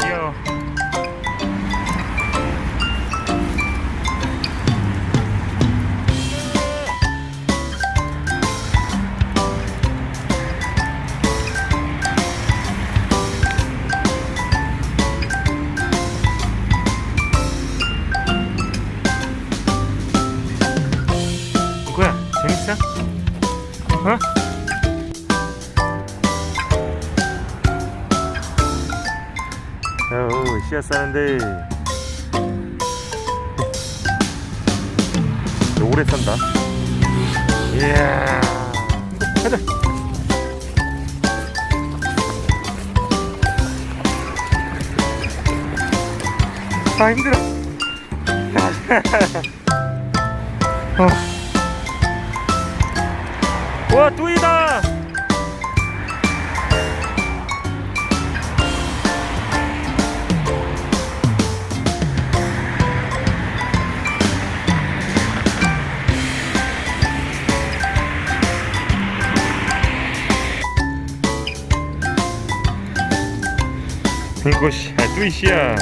귀여워. 누구야? 재밌어? 어? 씨앗 싸는데 너 오래 산다. 이야. 가자. 아 힘들어. 어. 와 뚜이다 아 뚜이씨야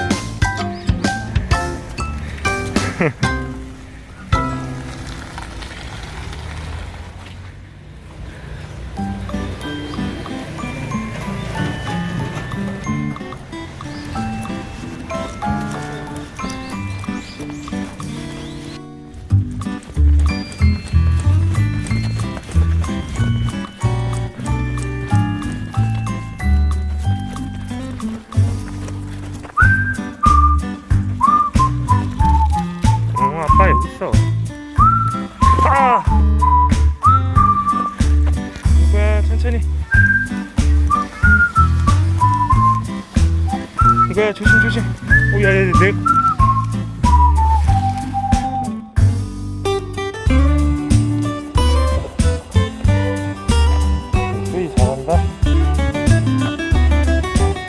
있어. 아! 이거야 천천히. 이거야 조심 조심. 오야야 내